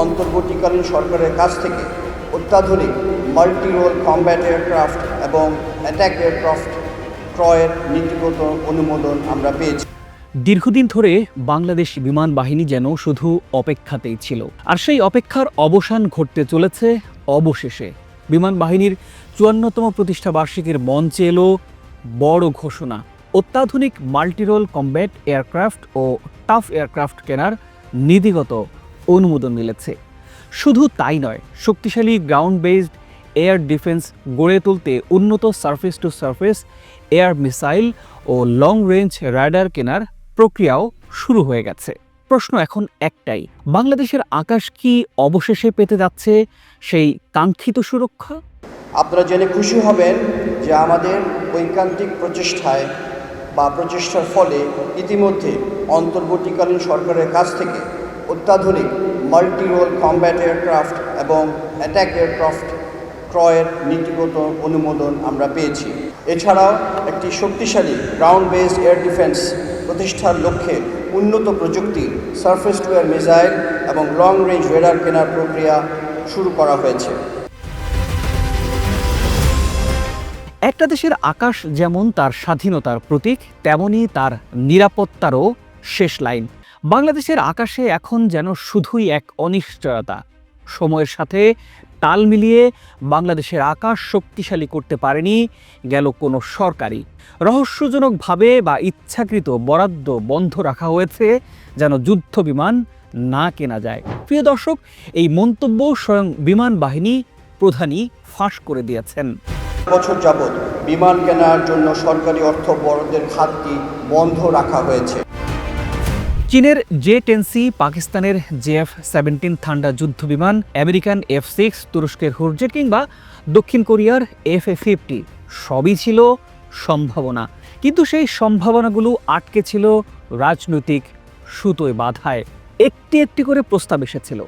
অন্তর্বর্তীকালীন সরকারের কাছ থেকে অত্যাধুনিক মাল্টি রোল কমব্যাট এয়ারক্রাফট এবং অ্যাটাক এয়ারক্রাফট ক্রয়ের নীতিগত অনুমোদন আমরা পেয়েছি। দীর্ঘদিন ধরে বাংলাদেশ বিমান বাহিনী যেন শুধু অপেক্ষাতেই ছিল, আর সেই অপেক্ষার অবসান ঘটতে চলেছে অবশেষে। বিমান বাহিনীর চুয়ান্নতম প্রতিষ্ঠা বার্ষিকীর মঞ্চে এলো বড় ঘোষণা। অত্যাধুনিক মাল্টিরোল কম্ব্যাট এয়ারক্রাফট ও টাফ এয়ারক্রাফট কেনার নীতিগত অনুমোদন মিলেছে। শুধু তাই নয়, শক্তিশালী গ্রাউন্ড বেসড এয়ার ডিফেন্স গড়ে তুলতে উন্নত surface to surface air missile O long range radar কেনার প্রক্রিয়াও শুরু হয়ে গেছে। প্রশ্ন এখন একটাই, বাংলাদেশের আকাশ কি অবশেষে পেতে যাচ্ছে সেই কাঙ্ক্ষিত সুরক্ষা? আপনারা জেনে খুশি হবেন যে আমাদের ঐকান্তিক প্রচেষ্টায় বা প্রচেষ্টার ফলে ইতিমধ্যে অন্তর্বর্তীকালীন সরকারের কাছ থেকে অত্যাধুনিক মাল্টি রোল কমব্যাট এয়ারক্রাফট এবং অ্যাটাক এয়ারক্রাফট ক্রয়ের নীতিগত অনুমোদন আমরা পেয়েছি। এছাড়াও একটি শক্তিশালী গ্রাউন্ড বেসড এয়ার ডিফেন্স প্রতিষ্ঠার লক্ষ্যে উন্নত প্রযুক্তি সারফেস টু এয়ার মিসাইল এবং লং রেঞ্জ রেডার কেনার প্রক্রিয়া শুরু করা হয়েছে। একটা দেশের আকাশ যেমন তার স্বাধীনতার প্রতীক, তেমনি তার নিরাপত্তারও শেষ লাইন। বাংলাদেশের আকাশে এখন যেন শুধুই এক অনিশ্চয়তা। সময়ের সাথে তাল মিলিয়ে বাংলাদেশের আকাশ শক্তিশালী করতে পারেনি গেল কোনো সরকারি রহস্যজনকভাবে বা ইচ্ছাকৃত বরাদ্দ বন্ধ রাখা হয়েছে যেন যুদ্ধ বিমান না কেনা যায়। প্রিয় দর্শক, এই মন্তব্য স্বয়ং বিমান বাহিনী প্রধানই ফাঁস করে দিয়েছেন। বছর যাবৎ বিমান কেনার জন্য সরকারি অর্থ বরাদ্দের খাতটি বন্ধ রাখা হয়েছে। চীনের জে টেনসি পাকিস্তানের জেএফ সেভেন্টিন থান্ডা যুদ্ধ বিমান আমেরিকান এফ সিক্স, তুরস্কের হুরজে কিংবা দক্ষিণ কোরিয়ার এফ এ ফিফটি, সবই ছিল সম্ভাবনা। কিন্তু সেই সম্ভাবনাগুলো আটকে ছিল রাজনৈতিক সুতোয় বাধায়। একটি একটি করে প্রস্তাব এসেছিল।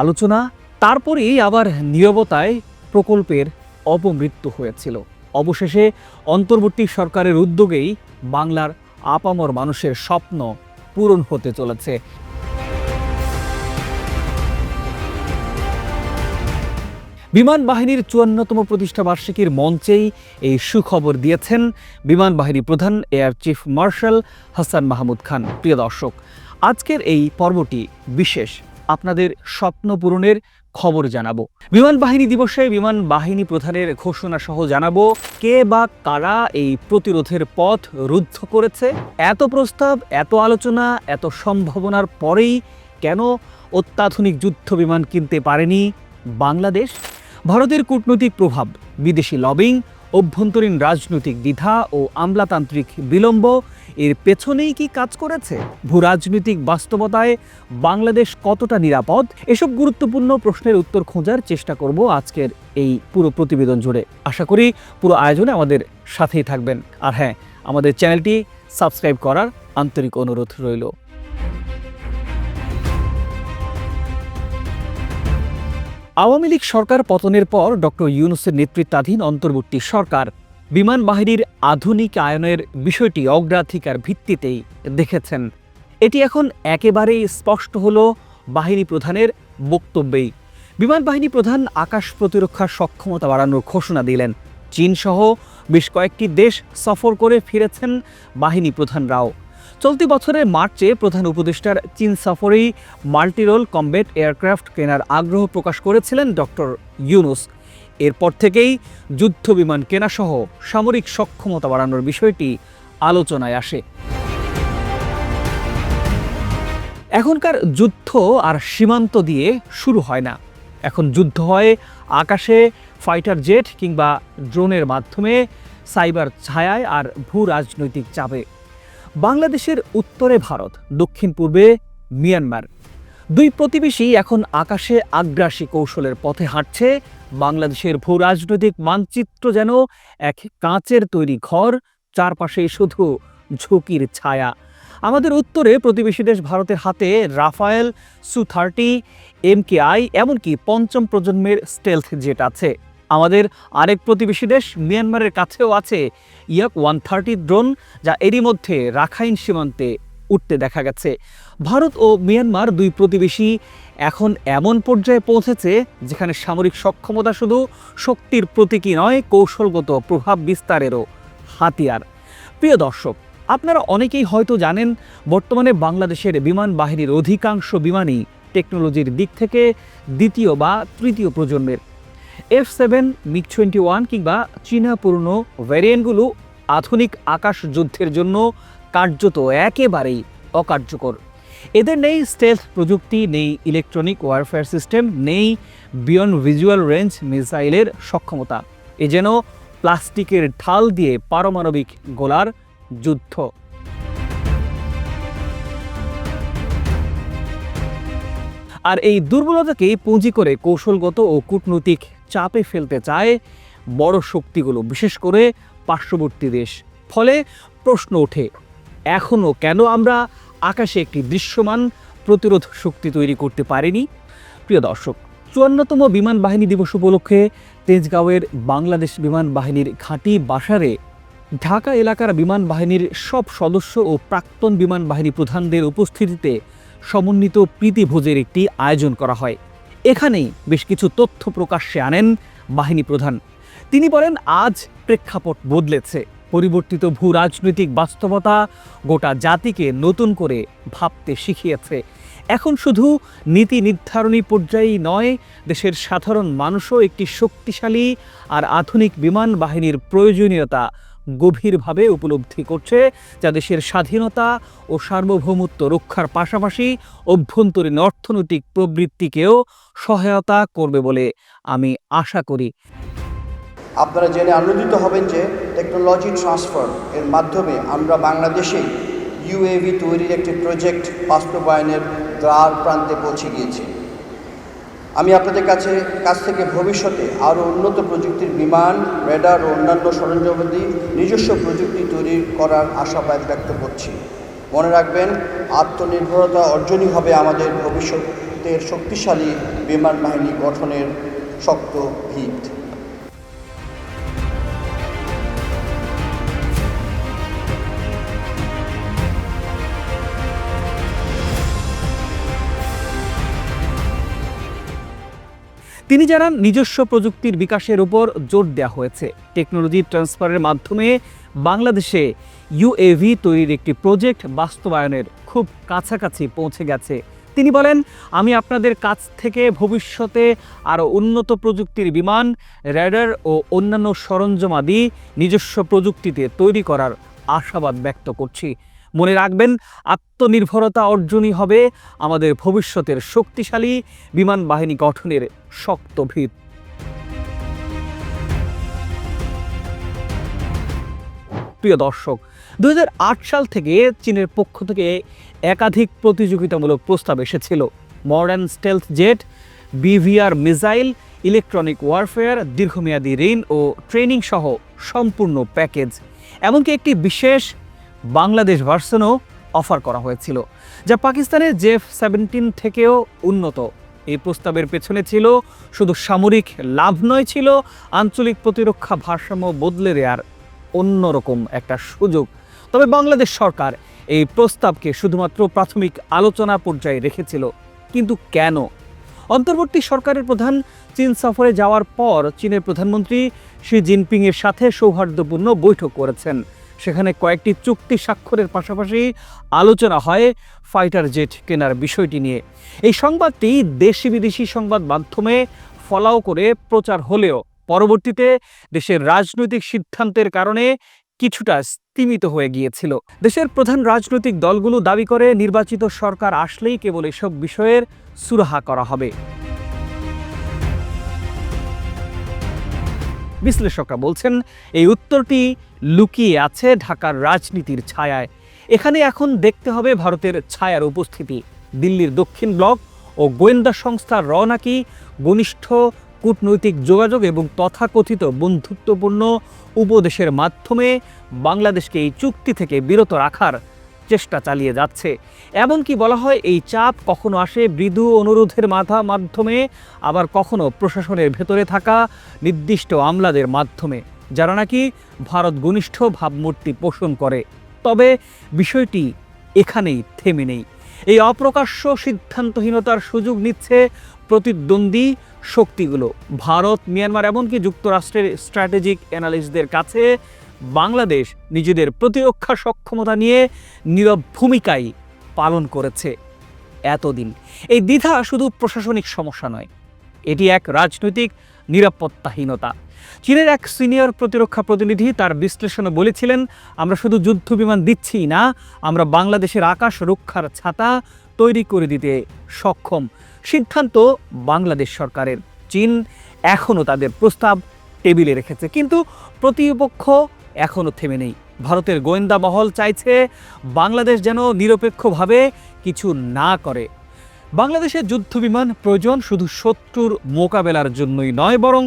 আলোচনা, তারপরেই আবার নীরবতায় প্রকল্পের অপমৃত্যু হয়েছিল। অবশেষে অন্তর্বর্তী সরকারের উদ্যোগেই বাংলার আপামর মানুষের স্বপ্ন পূরণ হতে চলেছে। বিমান বাহিনীর চুয়ান্নতম প্রতিষ্ঠা বার্ষিকীর মঞ্চেই এই সুখবর দিয়েছেন বিমান বাহিনী প্রধান air chief marshal Hasan Mahmud Khan. প্রিয় দর্শক, আজকের এই পর্বটি বিশেষ আপনাদের স্বপ্ন পূরণের খবর জানাব। বিমান বাহিনী দিবসে বিমান বাহিনী প্রধানের ঘোষণা সহ জানাব, কে বা কারা এই প্রতিরোধের পথ রুদ্ধ করেছে? এত প্রস্তাব, এত আলোচনা, এত সম্ভাবনার পরেই কেন অত্যাধুনিক যুদ্ধ বিমান কিনতে পারেনি বাংলাদেশ? ভারতের কূটনৈতিক প্রভাব, বিদেশি লবিং, অভ্যন্তরীণ রাজনৈতিক দ্বিধা ও আমলাতান্ত্রিক বিলম্ব এর পেছনেই কি কাজ করেছে? ভূরাজনৈতিক বাস্তবতায় বাংলাদেশ কতটা নিরাপদ? এসব গুরুত্বপূর্ণ প্রশ্নের উত্তর খোঁজার চেষ্টা করব আজকের এই পুরো প্রতিবেদন জুড়ে। আশা করি পুরো আয়োজনে আমাদের সাথেই থাকবেন। আর হ্যাঁ আমাদের চ্যানেলটি সাবস্ক্রাইব করার আন্তরিক অনুরোধ রইল। আওয়ামী লীগ সরকার পতনের পর ডক্টর ইউনুসের নেতৃত্বাধীন অন্তর্বর্তী সরকার বিমান বাহিনীর আধুনিক আয়নের বিষয়টি অগ্রাধিকার ভিত্তিতেই দেখেছেন। এটি এখন একেবারেই স্পষ্ট হল বাহিনী প্রধানের বক্তব্যেই। বিমান বাহিনী প্রধান আকাশ প্রতিরক্ষার সক্ষমতা বাড়ানোর ঘোষণা দিলেন। চীনসহ বেশ কয়েকটি দেশ সফর করে ফিরেছেন বাহিনী প্রধানরাও। চলতি বছরের মার্চে প্রধান উপদেষ্টার চীন সফরেই মাল্টিরোল কমব্যাট এয়ারক্রাফট কেনার আগ্রহ প্রকাশ করেছিলেন ডক্টর ইউনুস। এরপর থেকেই যুদ্ধ বিমান কেনাসহ সামরিক সক্ষমতা বাড়ানোর বিষয়টি আলোচনায় আসে। এখনকার যুদ্ধ আর সীমান্ত দিয়ে শুরু হয় না। এখন যুদ্ধ হয় আকাশে, ফাইটার জেট কিংবা ড্রোনের মাধ্যমে, সাইবার ছায়ায় আর ভূ রাজনৈতিক চাপে। বাংলাদেশের উত্তরে ভারত, দক্ষিণ পূর্বে মিয়ানমার। দুই প্রতিবেশী এখন আকাশে আগ্রাসী কৌশলের পথে হাঁটছে বাংলাদেশের ভূ রাজনৈতিক মানচিত্র যেন এক কাঁচের তৈরি ঘর, চারপাশে শুধু ঝুঁকির ছায়া। আমাদের উত্তরে প্রতিবেশী দেশ ভারতের হাতে রাফায়েল, সু থার্টি এমকেআই এমনকি পঞ্চম প্রজন্মের স্টেলথ জেট আছে। আমাদের আরেক প্রতিবেশী দেশ মিয়ানমারের কাছেও আছে ইয়াক ওয়ান থার্টি ড্রোন, যা এরই মধ্যে রাখাইন সীমান্তে উঠতে দেখা গেছে। ভারত ও মিয়ানমার দুই প্রতিবেশী এখন এমন পর্যায়ে পৌঁছেছে যেখানে সামরিক সক্ষমতা শুধু শক্তির প্রতীকী নয়, কৌশলগত প্রভাব বিস্তারেরও হাতিয়ার। প্রিয় দর্শক, আপনারা অনেকেই হয়তো জানেন, বর্তমানে বাংলাদেশের বিমান বাহিনীর অধিকাংশ বিমানই টেকনোলজির দিক থেকে দ্বিতীয় বা তৃতীয় প্রজন্মের। F seven MiG twenty one কিংবা চীনা পুরনো ভ্যারিয়েন্টগুলো আধুনিক আকাশ যুদ্ধের জন্য কার্যত একেবারেই অকার্যকর। এদের নেই স্টেলথ প্রযুক্তি, নেই ইলেকট্রনিক ওয়ারফেয়ার সিস্টেম নেই বিয়ন্ড ভিজুয়াল রেঞ্জ মিসাইলের সক্ষমতা। এ যেন প্লাস্টিকের ঢাল দিয়ে পারমাণবিক গোলার যুদ্ধ। আর এই দুর্বলতাকেই পুঁজি করে কৌশলগত ও কূটনৈতিক চাপে ফেলতে চায় বড় শক্তিগুলো, বিশেষ করে পার্শ্ববর্তী দেশ। ফলে প্রশ্ন ওঠে এখনও কেন আমরা আকাশে একটি দৃশ্যমান প্রতিরোধ শক্তি তৈরি করতে পারিনি। প্রিয় দর্শক, চুয়ান্নতম বিমান বাহিনী দিবস উপলক্ষে তেজগাঁওয়ের বাংলাদেশ বিমান বাহিনীর ঘাঁটি বাসারে ঢাকা এলাকার বিমান বাহিনীর সব সদস্য ও প্রাক্তন বিমান বাহিনী প্রধানদের উপস্থিতিতে সমন্বিত প্রীতিভোজের একটি আয়োজন করা হয়। এখানেই বেশ কিছু তথ্য প্রকাশ্যে আনেন বাহিনী প্রধান। তিনি বলেন, আজ প্রেক্ষাপট বদলেছে। পরিবর্তিত ভূ রাজনৈতিক বাস্তবতা গোটা জাতিকে নতুন করে ভাবতে শিখিয়েছে। এখন শুধু নীতি নির্ধারণী পর্যায়েই নয়, দেশের সাধারণ মানুষও একটি শক্তিশালী আর আধুনিক বিমান বাহিনীর প্রয়োজনীয়তা গভীরভাবে উপলব্ধি করছে, যা দেশের স্বাধীনতা ও সার্বভৌমত্ব রক্ষার পাশাপাশি অভ্যন্তরীণ অর্থনৈতিক প্রবৃত্তিকেও সহায়তা করবে বলে আমি আশা করি। আপনারা জেনে আনন্দিত হবেন যে টেকনোলজি ট্রান্সফার এর মাধ্যমে আমরা বাংলাদেশে ইউএভি তৈরির একটি প্রজেক্ট বাস্তবায়নের দ্বার প্রান্তে পৌঁছে গিয়েছি। আমি আপনাদের কাছে, কাছ থেকে ভবিষ্যতে আরও উন্নত প্রযুক্তির বিমান রেডার ও অন্যান্য সরঞ্জামাদি নিজস্ব প্রযুক্তি তৈরি করার আশাবাদ ব্যক্ত করছি। মনে রাখবেন, আত্মনির্ভরতা অর্জনই হবে আমাদের ভবিষ্যতের শক্তিশালী বিমান বাহিনী গঠনের শক্ত ভিত। তিনি জানান, নিজস্ব প্রযুক্তির বিকাশের উপর জোর দেওয়া হয়েছে। টেকনোলজি ট্রান্সফারের মাধ্যমে বাংলাদেশে ইউএভি তৈরির একটি প্রজেক্ট বাস্তবায়নের খুব কাছাকাছি পৌঁছে গেছে। তিনি বলেন, আমি আপনাদের কাছ থেকে ভবিষ্যতে আরও উন্নত প্রযুক্তির বিমান, র্যাডার ও অন্যান্য সরঞ্জামাদি নিজস্ব প্রযুক্তিতে তৈরি করার আশাবাদ ব্যক্ত করছি। মনে রাখবেন, আত্মনির্ভরতা অর্জনই হবে আমাদের ভবিষ্যতের শক্তিশালী বিমান বাহিনী গঠনের শক্ত ভিত প্রিয় দর্শক দু হাজার আট সাল থেকে চীনের পক্ষ থেকে একাধিক প্রতিযোগিতামূলক প্রস্তাব এসেছিল। Modern stealth jet, BVR missile, electronic warfare, দীর্ঘমেয়াদী ঋণ ও ট্রেনিং সহ সম্পূর্ণ প্যাকেজ। এমনকি একটি বিশেষ বাংলাদেশ ভার্সনও অফার করা হয়েছিল, যা পাকিস্তানের জেফ সেভেন্টিন থেকেও উন্নত। এই প্রস্তাবের পেছনে ছিল, শুধু সামরিক লাভ নয় ছিল, আঞ্চলিক প্রতিরক্ষা ভারসাম্য বদলে দেওয়ার অন্যরকম একটা সুযোগ। তবে বাংলাদেশ সরকার এই প্রস্তাবকে শুধুমাত্র প্রাথমিক আলোচনা পর্যায়ে রেখেছিল। কিন্তু কেন? অন্তর্বর্তী সরকারের প্রধান চীন সফরে যাওয়ার পর চীনের প্রধানমন্ত্রী শি জিনপিংয়ের সাথে সৌহার্দ্যপূর্ণ বৈঠক করেছেন। সেখানে কয়েকটি চুক্তি স্বাক্ষরের পাশাপাশি আলোচনা হয় ফাইটার জেট কেনার বিষয়টি নিয়ে। এই সংবাদটি দেশি বিদেশি সংবাদ মাধ্যমে ফলাও করে প্রচার হলেও পরবর্তীতে দেশের রাজনৈতিক সিদ্ধান্তের কারণে কিছুটা স্তীমিত হয়ে গিয়েছিল। দেশের প্রধান রাজনৈতিক দলগুলো দাবি করে, নির্বাচিত সরকার আসলেই কেবল এসব বিষয়ের সুরাহা করা হবে। বিশ্লেষকরা বলছেন, এই উত্তরটি লুকিয়ে আছে ঢাকার রাজনীতির ছায়ায়। এখানে এখন দেখতে হবে ভারতের ছায়ার উপস্থিতি। দিল্লির দক্ষিণ ব্লক ও গোয়েন্দা সংস্থা র নাকি ঘনিষ্ঠ কূটনৈতিক যোগাযোগ এবং তথাকথিত বন্ধুত্বপূর্ণ উপদেশের মাধ্যমে বাংলাদেশকে এই চুক্তি থেকে বিরত রাখার চেষ্টা চালিয়ে যাচ্ছে। এমনকি বলা হয় এই চাপ কখনো আসে মৃদু অনুরোধের মাথা মাধ্যমে, আবার কখনো প্রশাসনের ভেতরে থাকা নির্দিষ্ট আমলাদের মাধ্যমে। যারা নাকি ভারত ঘনিষ্ঠ ভাবমূর্তি পোষণ করে। তবে বিষয়টি এখানেই থেমে নেই। এই অপ্রকাশ্য সিদ্ধান্তহীনতার সুযোগ নিচ্ছে প্রতিদ্বন্দ্বী শক্তিগুলো। ভারত, মিয়ানমার এমনকি যুক্তরাষ্ট্রের স্ট্র্যাটেজিক অ্যানালিস্টদের কাছে বাংলাদেশ নিজেদের প্রতিরক্ষা সক্ষমতা নিয়ে নীরব ভূমিকাই পালন করেছে এতদিন। এই দ্বিধা শুধু প্রশাসনিক সমস্যা নয়, এটি এক রাজনৈতিক নিরাপত্তাহীনতা। চীনের এক সিনিয়র প্রতিরক্ষা প্রতিনিধি তার বিশ্লেষণে বলেছিলেন, আমরা শুধু যুদ্ধ বিমান দিচ্ছি না, আমরা বাংলাদেশের আকাশ রক্ষার ছাতা তৈরি করে দিতে সক্ষম। সিদ্ধান্ত বাংলাদেশ সরকারের। চীন এখনও তাদের প্রস্তাব টেবিলে রেখেছে, কিন্তু প্রতিপক্ষ এখনও থেমে নেই। ভারতের গোয়েন্দা মহল চাইছে বাংলাদেশ যেন নিরপেক্ষভাবে কিছু না করে। বাংলাদেশের যুদ্ধ বিমান প্রয়োজন শুধু শত্রুর মোকাবেলার জন্যই নয়, বরং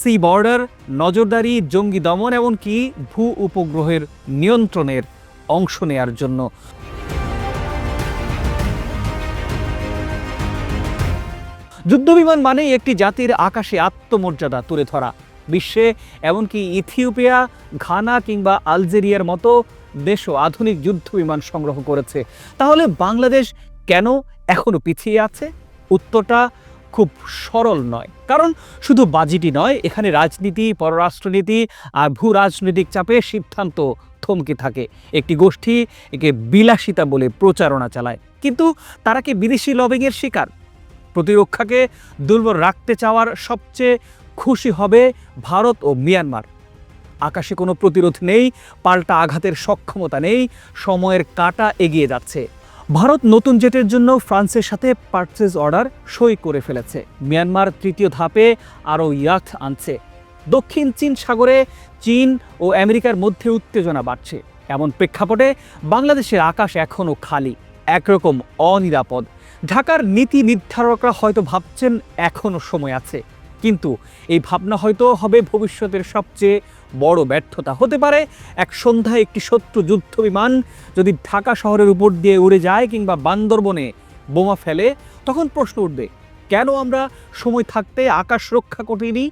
সি বর্ডার, নজরদারি, জঙ্গি দমন এমনকি ভূ উপগ্রহের নিয়ন্ত্রণের অংশ নেয়ার জন্য। যুদ্ধবিমান মানেই একটি জাতির আকাশে আত্মমর্যাদা তুলে ধরা। বিশ্বে এমনকি ইথিওপিয়া, ঘানা কিংবা আলজেরিয়ার মতো দেশও আধুনিক যুদ্ধবিমান সংগ্রহ করেছে। তাহলে বাংলাদেশ কেন এখনও পিছিয়ে আছে? উত্তরটা খুব সরল নয়। কারণ শুধু বাজিটি নয়, এখানে রাজনীতি, পররাষ্ট্রনীতি আর ভূ রাজনৈতিক চাপে সিদ্ধান্ত থমকে থাকে। একটি গোষ্ঠী একে বিলাসিতা বলে প্রচারণা চালায়। কিন্তু তারা কি বিদেশি লবিংয়ের শিকার? প্রতিরক্ষাকে দুর্বল রাখতে চাওয়ার সবচেয়ে খুশি হবে ভারত ও মিয়ানমার। আকাশে কোনো প্রতিরোধ নেই, পাল্টা আঘাতের সক্ষমতা নেই, সময়ের কাটা এগিয়ে যাচ্ছে। ভারত নতুন জেটের জন্য ফ্রান্সের সাথে পার্চেজ অর্ডার সই করে ফেলেছে। মিয়ানমার তৃতীয় ধাপে আরও ইয়াট আনছে। দক্ষিণ চীন সাগরে চীন ও আমেরিকার মধ্যে উত্তেজনা বাড়ছে। এমন প্রেক্ষাপটে বাংলাদেশের আকাশ এখনও খালি, একরকম অনিরাপদ। ঢাকার নীতি নির্ধারকরা হয়তো ভাবছেন এখনও সময় আছে। কিন্তু এই ভাবনা হয়তো হবে ভবিষ্যতের সবচেয়ে বড় ব্যর্থতা হতে পারে। এক সন্ধ্যায় একটি শত্রু যুদ্ধ বিমান যদি ঢাকা শহরের উপর দিয়ে উড়ে যায় কিংবা বান্দরবনে বোমা ফেলে, তখন প্রশ্ন উঠবে, কেন আমরা সময় থাকতে আকাশ রক্ষা করিনি?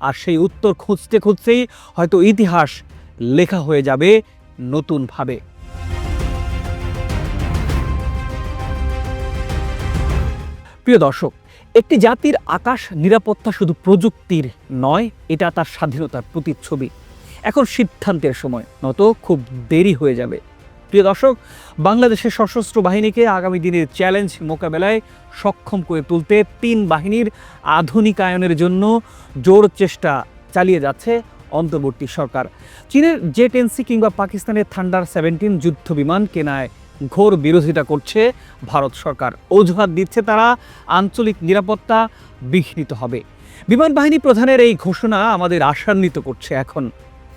আর সেই উত্তর খুঁজতে খুঁজতেই হয়তো ইতিহাস লেখা হয়ে যাবে নতুনভাবে। প্রিয় দর্শক একটি জাতির আকাশ নিরাপত্তা শুধু প্রযুক্তির নয়, এটা তার স্বাধীনতার প্রতিচ্ছবি। এখন সিদ্ধান্তের সময় নত খুব দেরি হয়ে যাবে। প্রিয় দর্শক, বাংলাদেশের সশস্ত্র বাহিনীকে আগামী দিনের চ্যালেঞ্জ মোকাবেলায় সক্ষম করে তুলতে তিন বাহিনীর আধুনিকায়নের জন্য জোর চেষ্টা চালিয়ে যাচ্ছে অন্তর্বর্তী সরকার। চীনের জে টেন্সি কিংবা পাকিস্তানের থান্ডার সেভেন্টিন যুদ্ধ বিমান কেনায় ঘোর বিরোধিতা করছে ভারত সরকার। অজুহাত দিচ্ছে তারা, আঞ্চলিক নিরাপত্তা বিঘ্নিত হবে। বিমান বাহিনী প্রধানের এই ঘোষণা আমাদের আশান্বিত করছে এখন।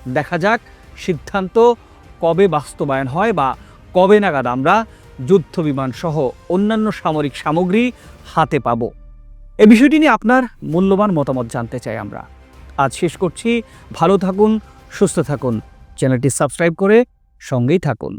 দেখা যাক সিদ্ধান্ত কবে বাস্তবায়ন হয় বা কবে নাগাদ আমরা যুদ্ধ বিমান সহ অন্যান্য সামরিক সামগ্রী হাতে পাব। এ বিষয়টি নিয়ে আপনার মূল্যবান মতামত জানতে চাই আমরা। আজ শেষ করছি। ভালো থাকুন, সুস্থ থাকুন। চ্যানেলটি সাবস্ক্রাইব করে সঙ্গেই থাকুন।